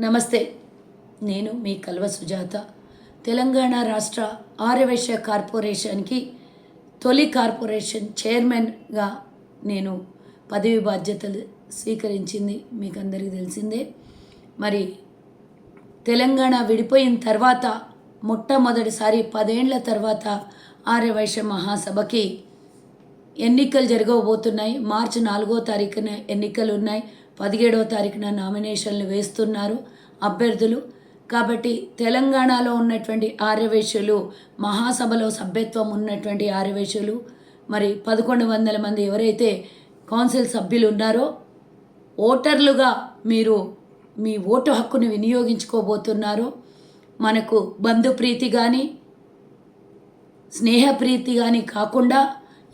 నమస్తే. నేను మీ కల్వ సుజాత. తెలంగాణ రాష్ట్ర ఆర్యవైశ్య కార్పొరేషన్కి తొలి కార్పొరేషన్ చైర్మన్గా నేను పదవి బాధ్యతలు స్వీకరించింది మీకు అందరికీ తెలిసిందే. మరి తెలంగాణ విడిపోయిన తర్వాత మొట్టమొదటిసారి పదేండ్ల తర్వాత ఆర్యవైశ్య మహాసభకి ఎన్నికలు జరగబోతున్నాయి. మార్చి నాలుగో తారీఖున ఎన్నికలు ఉన్నాయి. పదిహేడవ తారీఖున నామినేషన్లు వేస్తున్నారు అభ్యర్థులు. కాబట్టి తెలంగాణలో ఉన్నటువంటి ఆర్యవేశ్యులు మహాసభలో సభ్యత్వం ఉన్నటువంటి ఆర్యవేశ్యులు మరి పదకొండు వందల మంది ఎవరైతే కౌన్సిల్ సభ్యులు ఉన్నారో ఓటర్లుగా మీరు మీ ఓటు హక్కును వినియోగించుకోబోతున్నారో. మనకు బంధుప్రీతి కానీ స్నేహప్రీతి కానీ కాకుండా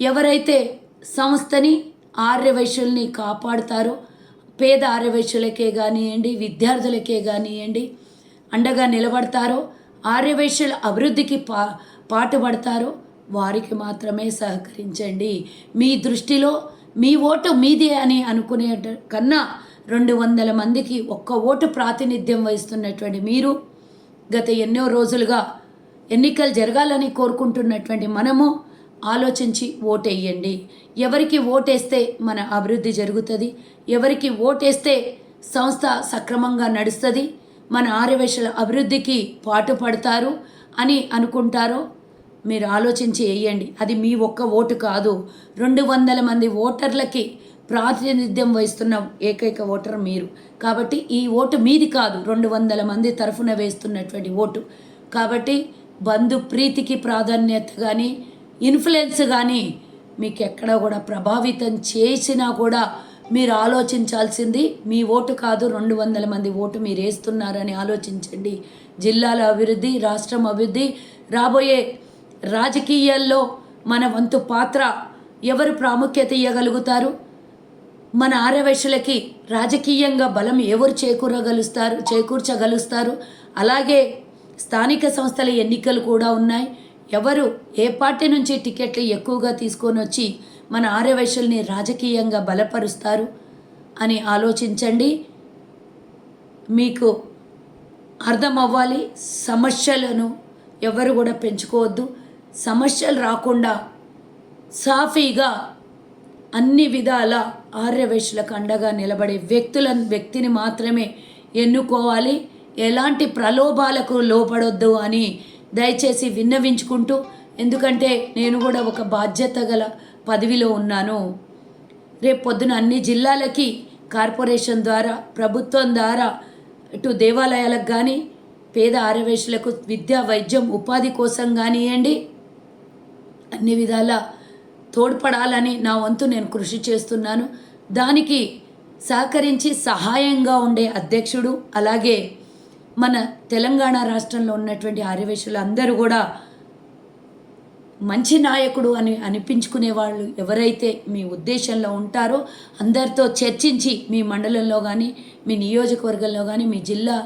ఎవరైతే సంస్థని ఆర్యవైశ్యుల్ని కాపాడుతారో పేద ఆర్యవైశ్యులకే కానివ్వండి విద్యార్థులకే కానివ్వండి అండగా నిలబడతారో ఆర్యవైశ్యుల అభివృద్ధికి పా పాటుపడతారో వారికి మాత్రమే సహకరించండి. మీ దృష్టిలో మీ ఓటు మీదే అని అనుకునే కన్నా రెండు వందల మందికి ఒక్క ఓటు ప్రాతినిధ్యం వహిస్తున్నటువంటి మీరు గత ఎన్నో రోజులుగా ఎన్నికలు జరగాలని కోరుకుంటున్నటువంటి మనము ఆలోచించి ఓటేయండి. ఎవరికి ఓటేస్తే మన అభివృద్ధి జరుగుతుంది. ఎవరికి ఓటేస్తే సంస్థ సక్రమంగా నడుస్తుంది. మన ఆర్యవేశల అభివృద్ధికి పాటుపడతారు అని అనుకుంటారో మీరు ఆలోచించి వేయండి. అది మీ ఒక్క ఓటు కాదు. రెండు వందల మంది ఓటర్లకి ప్రాతినిధ్యం వహిస్తున్న ఏకైక ఓటర్ మీరు. కాబట్టి ఈ ఓటు మీది కాదు. రెండు వందల మంది తరఫున వేస్తున్నటువంటి ఓటు. కాబట్టి బంధు ప్రీతికి ప్రాధాన్యత కానీ ఇన్ఫ్లుయెన్స్ కానీ మీకు ఎక్కడ కూడా ప్రభావితం చేసినా కూడా మీరు ఆలోచించాల్సింది మీ ఓటు కాదు రెండు వందల మంది ఓటు మీరు వేస్తున్నారని ఆలోచించండి. జిల్లాల అభివృద్ధి రాష్ట్రం అభివృద్ధి రాబోయే రాజకీయాల్లో మన వంతు పాత్ర ఎవరు ప్రాముఖ్యత ఇవ్వగలుగుతారు మన ఆర్యవైశ్యులకి రాజకీయంగా బలం ఎవరు చేకూరగలుస్తారు చేకూర్చగలుస్తారు? అలాగే స్థానిక సంస్థల ఎన్నికలు కూడా ఉన్నాయి. ఎవరు ఏ పార్టీ నుంచి టికెట్లు ఎక్కువగా తీసుకొని వచ్చి మన ఆర్యవైశ్యుల్ని రాజకీయంగా బలపరుస్తారు అని ఆలోచించండి. మీకు అర్థం అవ్వాలి సమస్యలను ఎవరు కూడా పెంచుకోవద్దు. సమస్యలు రాకుండా సాఫీగా అన్ని విధాల ఆర్యవైశ్యులకు అండగా నిలబడే వ్యక్తులను వ్యక్తిని మాత్రమే ఎన్నుకోవాలి. ఎలాంటి ప్రలోభాలకు లోపడొద్దు అని దయచేసి విన్నవించుకుంటూ ఎందుకంటే నేను కూడా ఒక బాధ్యత గల పదవిలో ఉన్నాను. రేపు పొద్దున అన్ని జిల్లాలకి కార్పొరేషన్ ద్వారా ప్రభుత్వం ద్వారా ఇటు దేవాలయాలకు కానీ పేద ఆరవేశులకు విద్యా వైద్యం ఉపాధి కోసం కానివ్వండి అన్ని విధాల తోడ్పడాలని నా వంతు నేను కృషి చేస్తున్నాను. దానికి సహకరించి సహాయంగా ఉండే అధ్యక్షుడు అలాగే మన తెలంగాణ రాష్ట్రంలో ఉన్నటువంటి ఆర్యవేశులు అందరూ కూడా మంచి నాయకుడు అని అనిపించుకునే వాళ్ళు ఎవరైతే మీ ఉద్దేశంలో ఉంటారో అందరితో చర్చించి మీ మండలంలో కానీ మీ నియోజకవర్గంలో కానీ మీ జిల్లా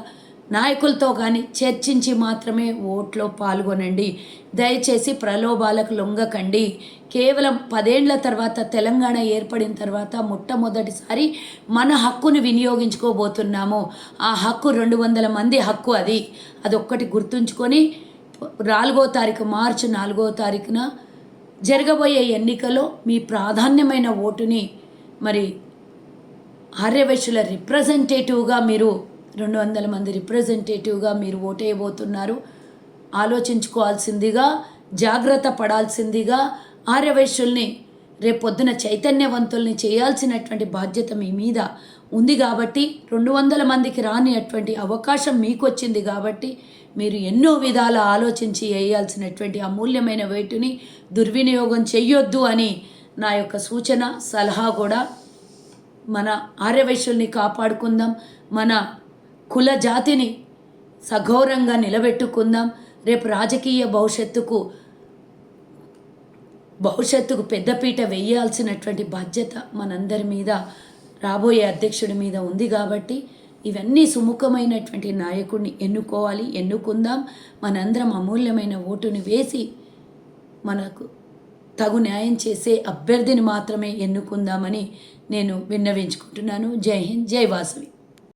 నాయకులతో కానీ చర్చించి మాత్రమే ఓట్లో పాల్గొనండి. దయచేసి ప్రలోభాలకు లొంగకండి. కేవలం పదేండ్ల తర్వాత తెలంగాణ ఏర్పడిన తర్వాత మొట్టమొదటిసారి మన హక్కును వినియోగించుకోబోతున్నాము. ఆ హక్కు రెండు వందల మంది హక్కు అది. అదొక్కటి గుర్తుంచుకొని నాలుగో తారీఖు మార్చి నాలుగో తారీఖున జరగబోయే ఎన్నికలో మీ ప్రాధాన్యమైన ఓటుని మరి ఆర్యవైశ్యుల రిప్రజెంటేటివ్గా మీరు రెండు వందల మంది రిప్రజెంటేటివ్గా మీరు ఓటేయబోతున్నారు. ఆలోచించుకోవాల్సిందిగా జాగ్రత్త పడాల్సిందిగా ఆర్యవైశ్యుల్ని రేపొద్దున చైతన్యవంతుల్ని చేయాల్సినటువంటి బాధ్యత మీ మీద ఉంది కాబట్టి రెండు వందల మందికి రాని అటువంటి అవకాశం మీకు వచ్చింది కాబట్టి మీరు ఎన్నో విధాల ఆలోచించి వేయాల్సినటువంటి అమూల్యమైన వేటుని దుర్వినియోగం చెయ్యొద్దు అని నా యొక్క సూచన సలహా కూడా. మన ఆర్యవైశ్యుల్ని కాపాడుకుందాం. మన కుల జాతిని సఘోరంగా నిలబెట్టుకుందాం. రేపు రాజకీయ భవిష్యత్తుకు భవిష్యత్తుకు పెద్దపీట వేయాల్సినటువంటి బాధ్యత మనందరి మీద రాబోయే అధ్యక్షుడి మీద ఉంది కాబట్టి ఇవన్నీ సుముఖమైనటువంటి నాయకుడిని ఎన్నుకోవాలి ఎన్నుకుందాం. మనందరం అమూల్యమైన ఓటుని వేసి మనకు తగు న్యాయం చేసే అభ్యర్థిని మాత్రమే ఎన్నుకుందామని నేను విన్నవించుకుంటున్నాను. జై హింద్ జై వాసవి.